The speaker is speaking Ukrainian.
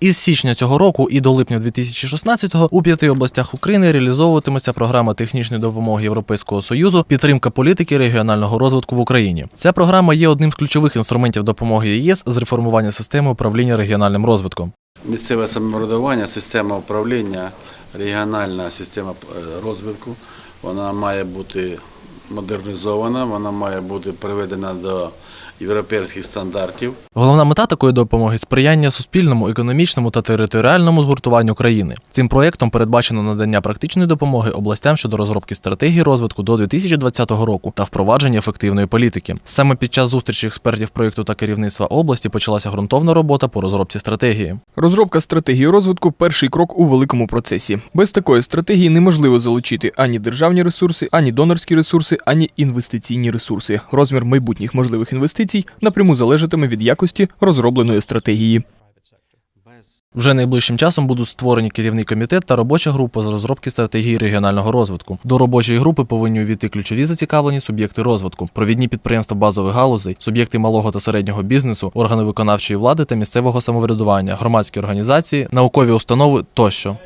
Із січня цього року і до липня 2016-го у п'яти областях України реалізовуватиметься програма технічної допомоги Європейського союзу підтримка політики регіонального розвитку в Україні. Ця програма є одним з ключових інструментів допомоги ЄС з реформування системи управління регіональним розвитком. Місцеве самоврядування, система управління, регіональна система е, розвитку, вона має бути модернізована, вона має бути приведена до європейських стандартів. Головна мета такої допомоги сприяння суспільному, економічному та територіальному згуртуванню країни. Цим проєктом передбачено надання практичної допомоги областям щодо розробки стратегії розвитку до 2020 року та впровадження ефективної політики. Саме під час зустрічі експертів проєкту та керівництва області почалася ґрунтовна робота по розробці стратегії. Розробка стратегії розвитку перший крок у великому процесі. Без такої стратегії неможливо залучити ані державні ресурси, ані донорські ресурси, ані інвестиційні ресурси. Розмір майбутніх можливих інвестицій напряму залежатиме від якості розробленої стратегії. Вже найближчим часом будуть створені керівний комітет та робоча група з розробки стратегії регіонального розвитку. До робочої групи повинні увійти ключові зацікавлені суб'єкти розвитку, провідні підприємства базових галузей, суб'єкти малого та середнього бізнесу, органи виконавчої влади та місцевого самоврядування, громадські організації, наукові установи тощо.